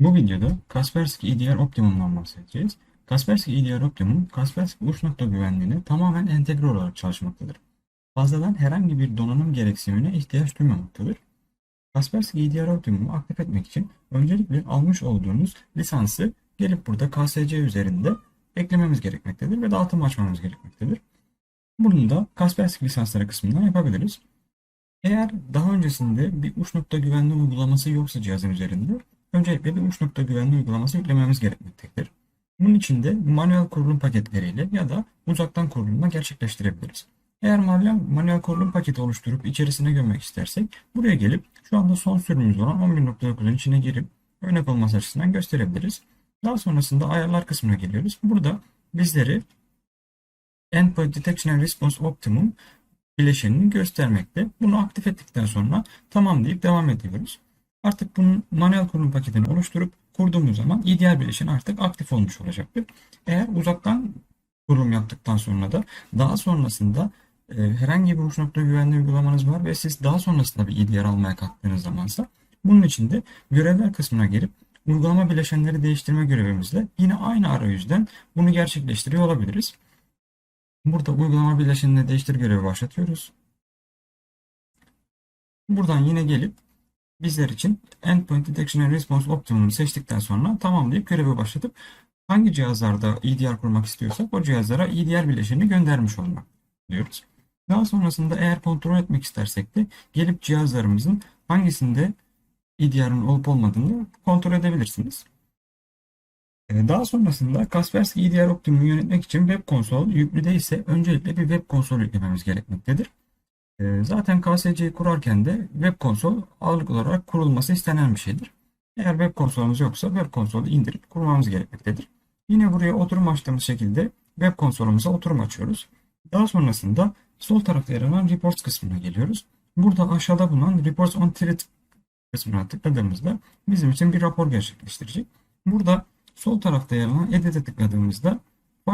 Bu videoda Kaspersky EDR Optimum'dan bahsedeceğiz. Kaspersky EDR Optimum, Kaspersky uç nokta güvenliğine tamamen entegre olarak çalışmaktadır. Fazladan herhangi bir donanım gereksinimine ihtiyaç duymamaktadır. Kaspersky EDR Optimum'u aktif etmek için öncelikle almış olduğunuz lisansı gelip burada KSC üzerinde eklememiz gerekmektedir ve dağıtım açmamız gerekmektedir. Bunu da Kaspersky lisansları kısmından yapabiliriz. Eğer daha öncesinde bir uç nokta güvenliği uygulaması yoksa cihazın üzerinde öncelikle bir uç nokta güvenliği uygulaması yüklememiz gerekmektedir. Bunun için de manuel kurulum paketleriyle ya da uzaktan kurulumla gerçekleştirebiliriz. Eğer manuel, manuel kurulum paketi oluşturup içerisine gömmek istersek buraya gelip şu anda son sürümümüz olan 11.9'un içine girip örnek olması açısından gösterebiliriz. Daha sonrasında ayarlar kısmına geliyoruz. Burada bizleri Endpoint Detection and Response Optimum bileşenini göstermekte. Bunu aktif ettikten sonra tamam deyip devam ediyoruz. Artık bunun manuel kurulum paketini oluşturup kurduğumuz zaman EDR bileşeni artık aktif olmuş olacaktır. Eğer uzaktan kurulum yaptıktan sonra da daha sonrasında e, herhangi bir uç nokta güvenliği uygulamanız var ve siz daha sonrasında bir EDR almaya kalktığınız zamansa bunun için de görevler kısmına gelip uygulama bileşenleri değiştirme görevimizle yine aynı arayüzden bunu gerçekleştiriyor olabiliriz. Burada uygulama bileşenini değiştir görevi başlatıyoruz. Buradan yine gelip bizler için Endpoint Detection and Response Optimum'u seçtikten sonra tamamlayıp görevi başlatıp hangi cihazlarda EDR kurmak istiyorsak o cihazlara EDR bileşenini göndermiş olmak diyoruz. Daha sonrasında eğer kontrol etmek istersek de gelip cihazlarımızın hangisinde EDR'ın olup olmadığını kontrol edebilirsiniz. Ee, Daha sonrasında Kaspersky EDR Optimum'u yönetmek için web konsol yüklü değilse öncelikle bir web konsol yüklememiz gerekmektedir. Ee, Zaten KSC'yi kurarken de web konsol ağırlık olarak kurulması istenen bir şeydir. Eğer web konsolumuz yoksa web konsolu indirip kurmamız gerekmektedir. Yine buraya oturum açtığımız şekilde web konsolumuza oturum açıyoruz. Daha sonrasında sol tarafta yer alan Reports kısmına geliyoruz. Burada aşağıda bulunan Reports on Threat kısmına tıkladığımızda bizim için bir rapor gerçekleştirecek. Burada sol tarafta yer alan Edit'e tıkladığımızda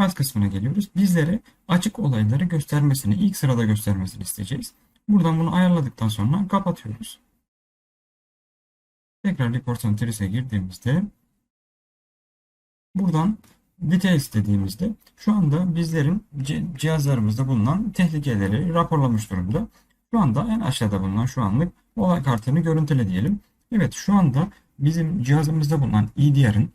Files kısmına geliyoruz. Bizlere açık olayları göstermesini, ilk sırada göstermesini isteyeceğiz. Buradan bunu ayarladıktan sonra kapatıyoruz. Tekrar Reports on Threats'e girdiğimizde buradan Details dediğimizde şu anda bizlerin ci- cihazlarımızda bulunan tehlikeleri raporlamış durumda. Şu anda en aşağıda bulunan şu anlık olay kartını görüntüle diyelim. Evet şu anda bizim cihazımızda bulunan EDR'ın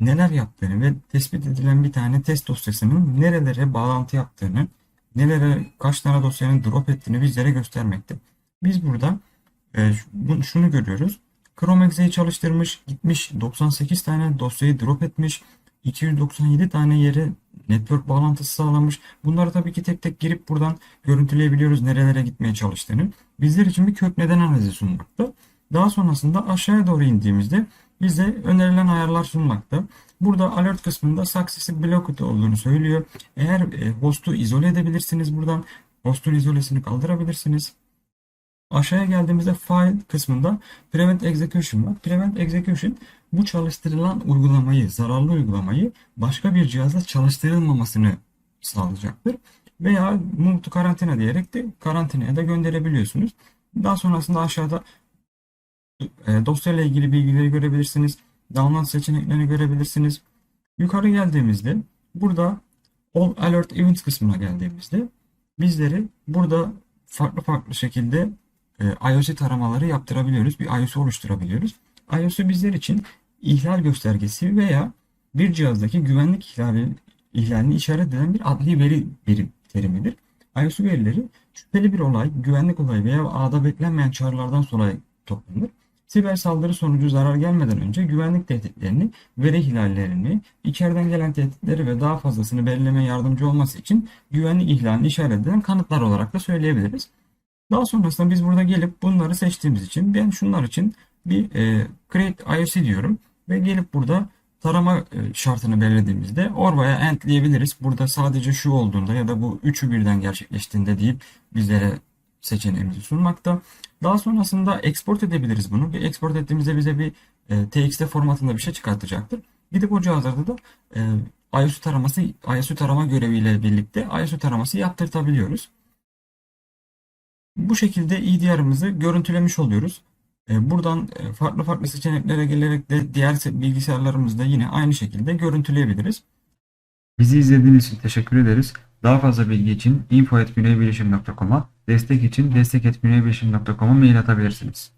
neler yaptığını ve tespit edilen bir tane test dosyasının nerelere bağlantı yaptığını, nelere kaç tane dosyanın drop ettiğini bizlere göstermekte. Biz burada e, şunu görüyoruz. Chrome Exe'yi çalıştırmış, gitmiş 98 tane dosyayı drop etmiş, 297 tane yere network bağlantısı sağlamış. Bunları tabii ki tek tek girip buradan görüntüleyebiliyoruz nerelere gitmeye çalıştığını. Bizler için bir kök neden analizi sunmakta. Daha sonrasında aşağıya doğru indiğimizde bize önerilen ayarlar sunmakta. Burada alert kısmında success'i blocked olduğunu söylüyor. Eğer e, host'u izole edebilirsiniz buradan. Host'un izolesini kaldırabilirsiniz. Aşağıya geldiğimizde file kısmında prevent execution var. Prevent execution bu çalıştırılan uygulamayı, zararlı uygulamayı başka bir cihazda çalıştırılmamasını sağlayacaktır. Veya move to karantina diyerek de karantinaya da gönderebiliyorsunuz. Daha sonrasında aşağıda dosyayla ilgili bilgileri görebilirsiniz. Download seçeneklerini görebilirsiniz. Yukarı geldiğimizde burada All Alert Events kısmına geldiğimizde bizleri burada farklı farklı şekilde e, IOC taramaları yaptırabiliyoruz. Bir IOC oluşturabiliyoruz. IOC bizler için ihlal göstergesi veya bir cihazdaki güvenlik ihlali, ihlalini işaret eden bir adli veri birim terimidir. IOC verileri şüpheli bir olay, güvenlik olayı veya ağda beklenmeyen çağrılardan sonra toplanır. Siber saldırı sonucu zarar gelmeden önce güvenlik tehditlerini, veri ihlallerini, içeriden gelen tehditleri ve daha fazlasını belirlemeye yardımcı olması için güvenlik ihlalini işaret eden kanıtlar olarak da söyleyebiliriz. Daha sonrasında biz burada gelip bunları seçtiğimiz için ben şunlar için bir e, create IOC diyorum ve gelip burada tarama e, şartını belirlediğimizde Orva'ya end diyebiliriz. Burada sadece şu olduğunda ya da bu üçü birden gerçekleştiğinde deyip bizlere seçeneğimizi sunmakta. Daha sonrasında export edebiliriz bunu. Bir export ettiğimizde bize bir e, TXT formatında bir şey çıkartacaktır. Gidip o cihazlarda da e, ISO taraması, ISO tarama göreviyle birlikte ISO taraması yaptırtabiliyoruz. Bu şekilde EDR'ımızı görüntülemiş oluyoruz. E, Buradan e, farklı farklı seçeneklere gelerek de diğer bilgisayarlarımızda yine aynı şekilde görüntüleyebiliriz. Bizi izlediğiniz için teşekkür ederiz. Daha fazla bilgi için info.güneybilişim.com'a, destek için destek.güneybilişim.com'a mail atabilirsiniz.